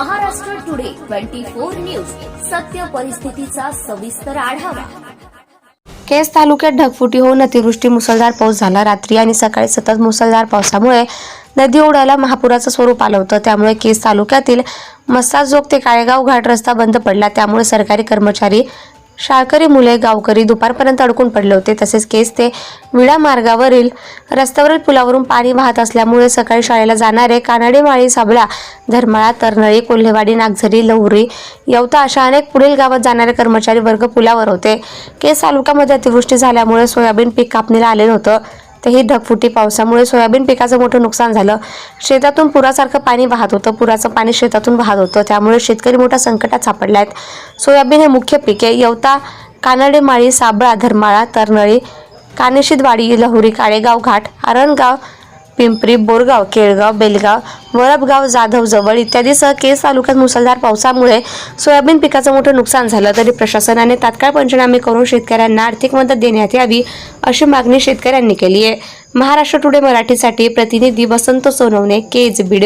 Twenty four news. सत्य परिस्थितीचा सविस्तर आढावा. केस तालुक्यात ढगफुटी होऊन अतिवृष्टी मुसळधार पाऊस झाला रात्री आणि सकाळी सतत मुसळधार पावसामुळे नदी ओढ्याला महापुराचं स्वरूप आलं होतं. त्यामुळे केस तालुक्यातील मस्ताजोग ते काळेगाव घाट रस्ता बंद पडला. त्यामुळे सरकारी कर्मचारी शाळकरी मुले गावकरी दुपारपर्यंत अडकून पडले होते. तसेच केस ते विडा मार्गावरील रस्त्यावरील पुलावरून पाणी वाहत असल्यामुळे सकाळी शाळेला जाणारे कानडे माळी साबळा धर्माळा तरनळी कोल्हेवाडी नागझरी लवरी यवता अशा अनेक पुढील गावात जाणारे कर्मचारी वर्ग पुलावर होते. केस तालुक्यामध्ये अतिवृष्टी झाल्यामुळे सोयाबीन पीक कापणीला आलेलं होतं. तेही ढगफुटी पावसामुळे सोयाबीन पिकाचं मोठं नुकसान झालं. शेतातून पुरासारखं पाणी वाहत होतं. पुराचं पाणी शेतातून वाहत होतं. त्यामुळे शेतकरी मोठ्या संकटात सापडला आहेत. सोयाबीन हे मुख्य पिके यवता कानडे माळी साबळा धर्माळा तरनळी कानेशिदवाडी लहुरी काळेगाव घाट आरणगाव पिंपरी बोरगाव केळगाव बेलगाव वरबगाव जाधव जवळ इत्यादीसह केस तालुक्यात मुसळधार पावसामुळे सोयाबीन पिकाचं मोठं नुकसान झालं. तरी प्रशासनाने तात्काळ पंचनामे करून शेतकऱ्यांना आर्थिक मदत देण्यात यावी अशी मागणी शेतकऱ्यांनी केली आहे. महाराष्ट्र टुडे मराठीसाठी प्रतिनिधी Vasant Sonawane Kej Beed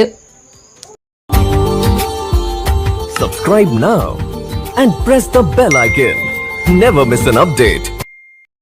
subscribe now and press the bell icon never miss an update